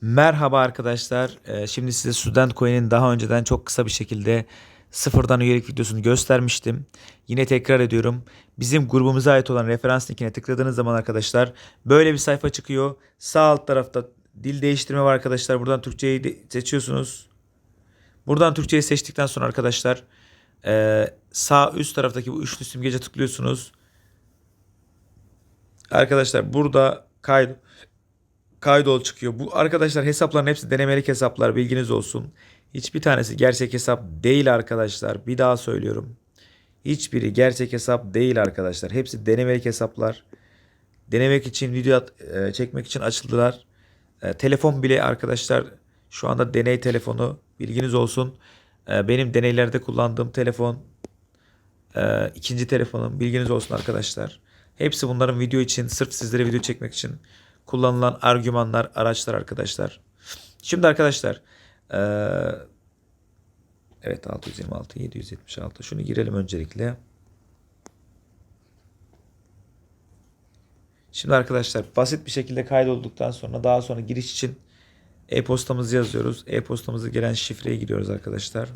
Merhaba arkadaşlar. Ee, Şimdi size Student Coin'in daha önceden çok kısa bir şekilde sıfırdan üyelik videosunu göstermiştim. Yine tekrar ediyorum. Bizim grubumuza ait olan referans linkine tıkladığınız zaman arkadaşlar böyle bir sayfa çıkıyor. Sağ alt tarafta dil değiştirme var arkadaşlar. Buradan Türkçeyi seçiyorsunuz. Buradan Türkçeyi seçtikten sonra arkadaşlar e, sağ üst taraftaki bu üçlü simgece tıklıyorsunuz. Arkadaşlar burada kaydı kaydol çıkıyor. Bu arkadaşlar hesapların hepsi denemelik hesaplar bilginiz olsun. Hiçbir tanesi gerçek hesap değil arkadaşlar. Bir daha söylüyorum. Hiçbiri gerçek hesap değil arkadaşlar. Hepsi denemelik hesaplar. Denemek için video e, çekmek için açıldılar. E, telefon bile arkadaşlar şu anda deney telefonu bilginiz olsun. E, benim deneylerde kullandığım telefon ikinci telefonum bilginiz olsun arkadaşlar. Hepsi bunların video için sırf sizlere video çekmek için kullanılan argümanlar, araçlar arkadaşlar. Şimdi arkadaşlar evet 626, 776 şunu girelim öncelikle. Şimdi arkadaşlar basit bir şekilde kaydolduktan sonra daha sonra giriş için e-postamızı yazıyoruz. E-postamızı gelen şifreye giriyoruz arkadaşlar.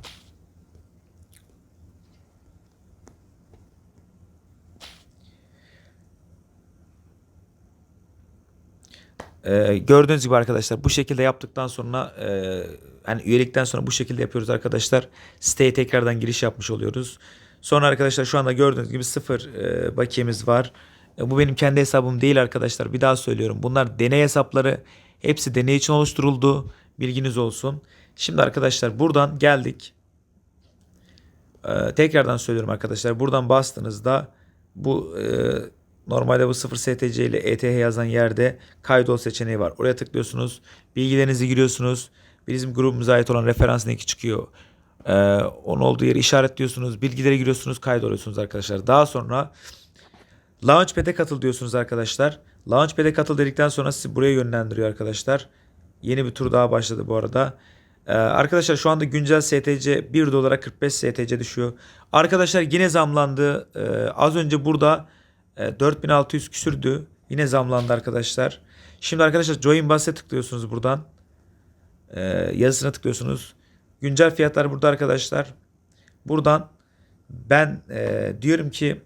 Ee, gördüğünüz gibi arkadaşlar bu şekilde yaptıktan sonra e, hani üyelikten sonra bu şekilde yapıyoruz arkadaşlar. Siteye tekrardan giriş yapmış oluyoruz. Sonra arkadaşlar şu anda gördüğünüz gibi sıfır e, bakiyemiz var. E, bu benim kendi hesabım değil arkadaşlar. Bir daha söylüyorum. Bunlar deney hesapları. Hepsi deney için oluşturuldu. Bilginiz olsun. Şimdi arkadaşlar buradan geldik. Ee, tekrardan söylüyorum arkadaşlar. Buradan bastığınızda bu e, normalde bu 0 STC ile ETH yazan yerde kaydol seçeneği var. Oraya tıklıyorsunuz. Bilgilerinizi giriyorsunuz. Bizim grubumuza ait olan referans linki çıkıyor. Ee, onun olduğu yeri işaretliyorsunuz. Bilgileri giriyorsunuz. Kaydoluyorsunuz arkadaşlar. Daha sonra Launchpad'e katıl diyorsunuz arkadaşlar. Launchpad'e katıl dedikten sonra sizi buraya yönlendiriyor arkadaşlar. Yeni bir tur daha başladı bu arada. Ee, arkadaşlar şu anda güncel STC 1 dolara 45 STC düşüyor. Arkadaşlar yine zamlandı. Ee, az önce burada e, 4600 küsürdü. Yine zamlandı arkadaşlar. Şimdi arkadaşlar Join Bass'e tıklıyorsunuz buradan. Ee, yazısına tıklıyorsunuz. Güncel fiyatlar burada arkadaşlar. Buradan ben e, diyorum ki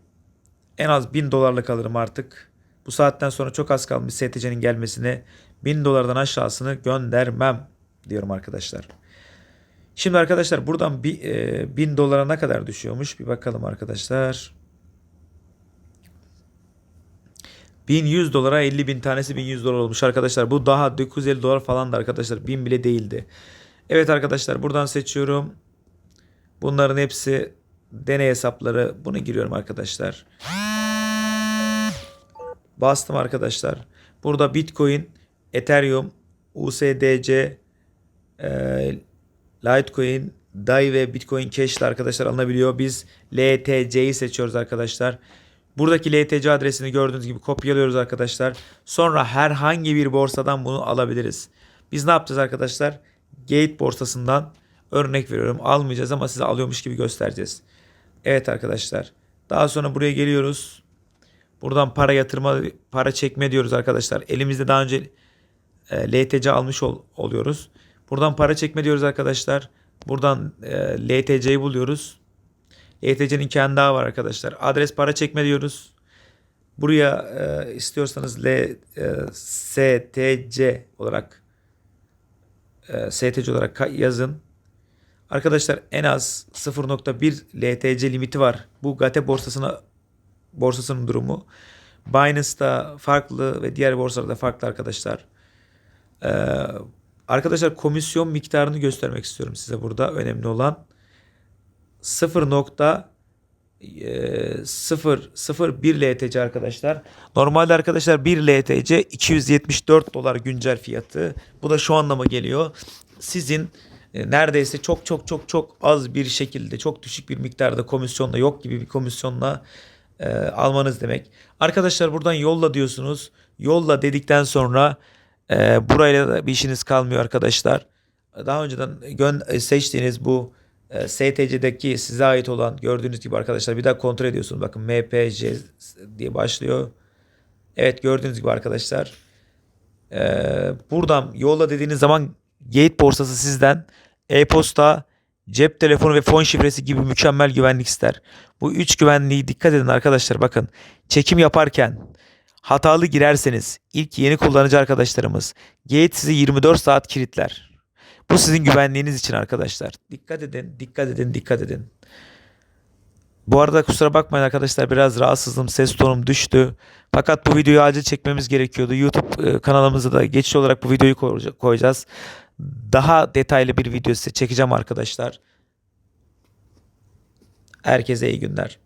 en az 1000 dolarlık alırım artık. Bu saatten sonra çok az kalmış STC'nin gelmesine. 1000 dolardan aşağısını göndermem diyorum arkadaşlar. Şimdi arkadaşlar buradan bir, e, 1000 dolara ne kadar düşüyormuş bir bakalım arkadaşlar. 1100 dolara 50 bin tanesi 1100 dolar olmuş arkadaşlar. Bu daha 950 dolar falan da arkadaşlar. 1000 bile değildi. Evet arkadaşlar buradan seçiyorum. Bunların hepsi deney hesapları. Bunu giriyorum arkadaşlar. Bastım arkadaşlar. Burada Bitcoin, Ethereum, USDC, e, Litecoin, DAI ve Bitcoin Cash arkadaşlar alınabiliyor. Biz LTC'yi seçiyoruz arkadaşlar. Buradaki LTC adresini gördüğünüz gibi kopyalıyoruz arkadaşlar. Sonra herhangi bir borsadan bunu alabiliriz. Biz ne yapacağız arkadaşlar? Gate borsasından örnek veriyorum. Almayacağız ama size alıyormuş gibi göstereceğiz. Evet arkadaşlar. Daha sonra buraya geliyoruz. Buradan para yatırma, para çekme diyoruz arkadaşlar. Elimizde daha önce e, LTC almış ol- oluyoruz. Buradan para çekme diyoruz arkadaşlar. Buradan e, LTC'yi buluyoruz. LTC'nin kendi daha var arkadaşlar. Adres para çekme diyoruz. Buraya e, istiyorsanız L, e, STC olarak e, STC olarak yazın. Arkadaşlar en az 0.1 LTC limiti var. Bu Gate borsasına borsasının durumu. Binance'da farklı ve diğer borsalarda farklı arkadaşlar. Ee, arkadaşlar komisyon miktarını göstermek istiyorum size burada. Önemli olan 0.001 LTC arkadaşlar. Normalde arkadaşlar 1 LTC 274 dolar güncel fiyatı. Bu da şu anlama geliyor. Sizin e, neredeyse çok çok çok çok az bir şekilde çok düşük bir miktarda komisyonla yok gibi bir komisyonla e, almanız demek. Arkadaşlar buradan yolla diyorsunuz. Yolla dedikten sonra e, burayla da bir işiniz kalmıyor arkadaşlar. Daha önceden seçtiğiniz bu e, STC'deki size ait olan gördüğünüz gibi arkadaşlar bir daha kontrol ediyorsunuz. Bakın MPJ diye başlıyor. Evet gördüğünüz gibi arkadaşlar Ee, buradan yolla dediğiniz zaman gate borsası sizden e-posta, cep telefonu ve fon şifresi gibi mükemmel güvenlik ister. Bu üç güvenliği dikkat edin arkadaşlar. Bakın çekim yaparken hatalı girerseniz ilk yeni kullanıcı arkadaşlarımız gate sizi 24 saat kilitler. Bu sizin güvenliğiniz için arkadaşlar. Dikkat edin, dikkat edin, dikkat edin. Bu arada kusura bakmayın arkadaşlar biraz rahatsızım. Ses tonum düştü. Fakat bu videoyu acil çekmemiz gerekiyordu. YouTube e, kanalımıza da geçici olarak bu videoyu koyacağız. Daha detaylı bir video size çekeceğim arkadaşlar. Herkese iyi günler.